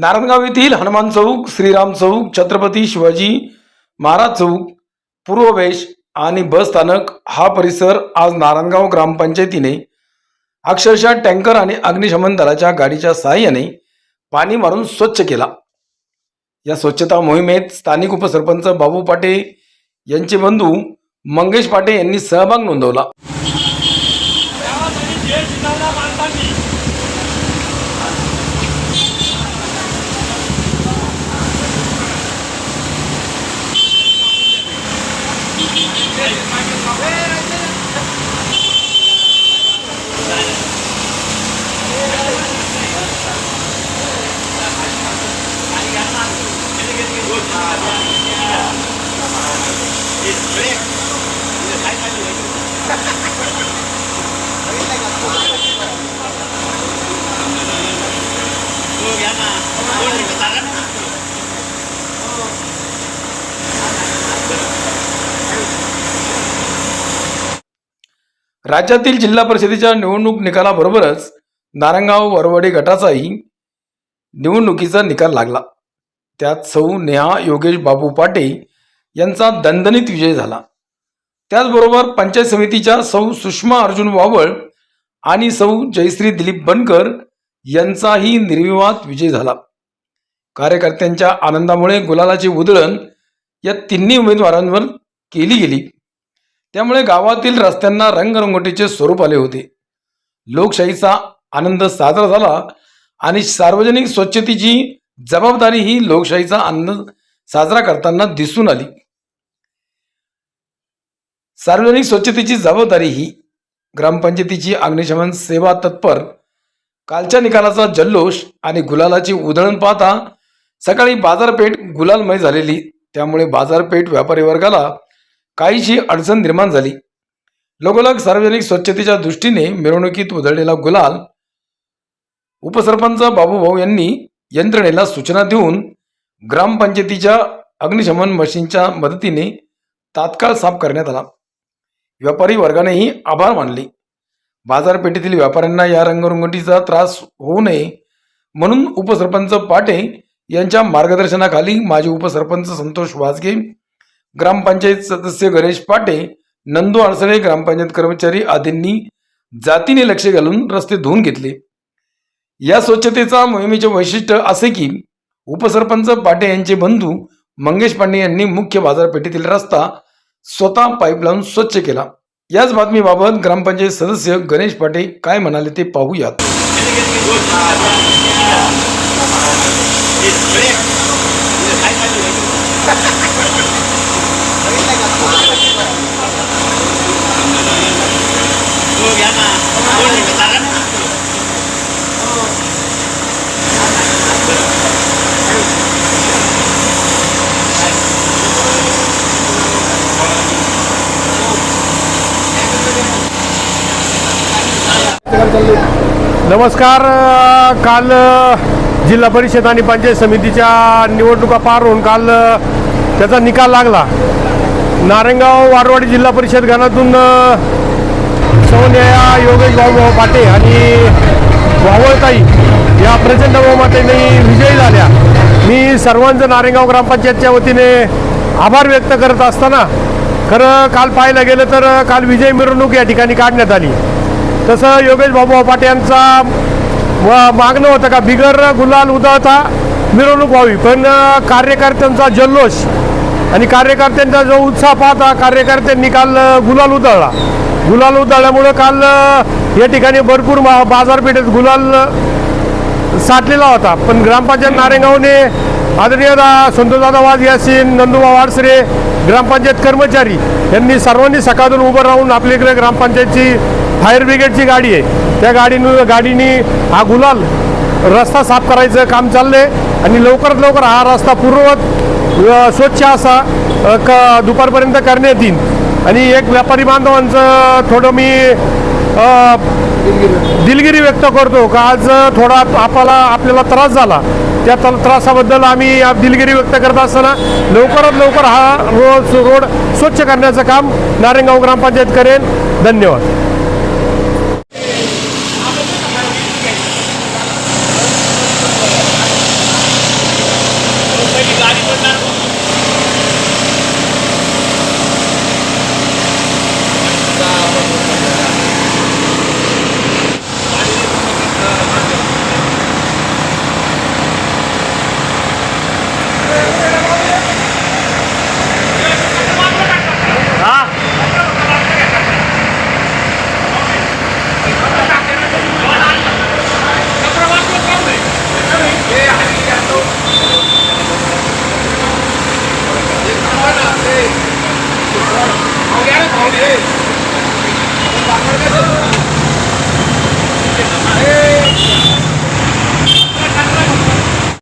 नारायणगाव येथील हनुमान चौक श्रीराम चौक छत्रपती शिवाजी महाराज चौक पूर्ववेश आणि बस स्थानक हा परिसर आज नारायणगाव ग्रामपंचायतीने अक्षरशः टँकर आणि अग्निशमन दलाच्या गाडीच्या सहाय्याने पाणी मारून स्वच्छ केला. या स्वच्छता मोहिमेत स्थानिक उपसरपंच बाबू पाटे यांचे बंधू मंगेश पाटे यांनी सहभाग नोंदवला. राज्यातील जिल्हा परिषदेच्या निवडणूक निकालाबरोबरच नारंगाव वरवडे गटाचाही निवडणुकीचा निकाल लागला. त्यात सौ नेहा योगेश बाबू पाटे यांचा दणदणीत विजय झाला. त्याचबरोबर पंचायत समितीच्या सौ सुषमा अर्जुन वावळ आणि सौ जयश्री दिलीप बनकर यांचाही निर्विवाद विजय झाला. कार्यकर्त्यांच्या आनंदामुळे गुलालाची उधळण या तिन्ही उमेदवारांवर केली गेली. त्यामुळे गावातील रस्त्यांना रंगरंगोटीचे स्वरूप आले होते. लोकशाहीचा आनंद साजरा झाला आणि सार्वजनिक स्वच्छतेची जबाबदारी ही लोकशाहीचा आनंद साजरा करताना दिसून आली. सार्वजनिक स्वच्छतेची जबाबदारी ही ग्रामपंचायतीची अग्निशमन सेवा तत्पर कालच्या निकालाचा जल्लोष आणि गुलालाची उधळण पाहता सकाळी बाजारपेठ गुलालमय झालेली. त्यामुळे बाजारपेठ व्यापारी वर्गाला काहीशी अडचण निर्माण झाली. लगोलग सार्वजनिक स्वच्छतेच्या दृष्टीने मिरवणुकीत उधळलेला गुलाल उपसरपंच बाबूभाऊ यांनी यंत्रणेला सूचना देऊन ग्रामपंचायतीच्या अग्निशमन मशीनच्या मदतीने तात्काळ साफ करण्यात आला. व्यापारी वर्गानेही आभार मानले. बाजारपेठेतील व्यापाऱ्यांना या रंगरंगोटीचा त्रास होऊ नये म्हणून उपसरपंच पाटे यांच्या मार्गदर्शनाखाली माजी उपसरपंच संतोष वाजगे ग्रामपंचायत सदस्य गणेश पाटे नंदू अडसळे ग्रामपंचायत कर्मचारी आदींनी जातीने लक्ष घालून रस्ते धुवून घेतले. या स्वच्छतेचा मोहिमेचे वैशिष्ट्य असे की उपसरपंच पाटे यांचे बंधू मंगेश पांडे यांनी मुख्य बाजारपेठेतील रस्ता स्वतः पाईप लावून स्वच्छ केला. याच बातमीबाबत ग्रामपंचायत सदस्य गणेश पाटे काय म्हणाले ते पाहूयात. नमस्कार काल जिल्हा परिषद आणि पंचायत समितीच्या निवडणुका पार होऊन काल त्याचा निकाल लागला. नारायणगाव वारवाडी जिल्हा परिषद गणातून अ, सौन्या योगेश भाऊभाऊ पाटे आणि वावळताई या प्रचंड बहुमताने विजयी झाल्या. मी सर्वांचं नारायणगाव ग्रामपंचायतच्या वतीने आभार व्यक्त करत असताना खरं काल पाहायला गेलं तर काल विजय मिरवणूक या ठिकाणी काढण्यात आली. तसं योगेश बाबू पाटे यांचा मागणं होतं का? बिगर गुलाल उधळता मिरवणूक व्हावी. पण कार्यकर्त्यांचा जल्लोष आणि कार्यकर्त्यांचा जो उत्साह पाहता कार्यकर्त्यांनी काल गुलाल उधळला. गुलाल उधळल्यामुळं काल या ठिकाणी भरपूर मा- बाजारपेठेत गुलाल साठलेला होता. पण ग्रामपंचायत नारेगावने आदरणीय संतोषदादा वाज यासीन नंदुबा वाडसरे ग्रामपंचायत कर्मचारी यांनी सर्वांनी सकाळून उभं राहून आपल्याकडे ग्रामपंचायतची फायर ब्रिगेडची गाडी आहे. त्या गाडीन गाडीने हा गुलाल रस्ता साफ करायचं काम चाललंय आणि लवकरात लवकर हा रस्ता पूर्ववत स्वच्छ असा क दुपारपर्यंत करण्यात येईल. आणि एक व्यापारी बांधवांचं थोडं मी दिलगिरी व्यक्त करतो का आज थोडा आपल्याला आपल्याला त्रास झाला. त्या त्रासाबद्दल आम्ही दिलगिरी व्यक्त करत असताना लवकरात लवकर हा रोड रोड स्वच्छ करण्याचं काम नारायणगाव ग्रामपंचायत करेल धन्यवाद. 98.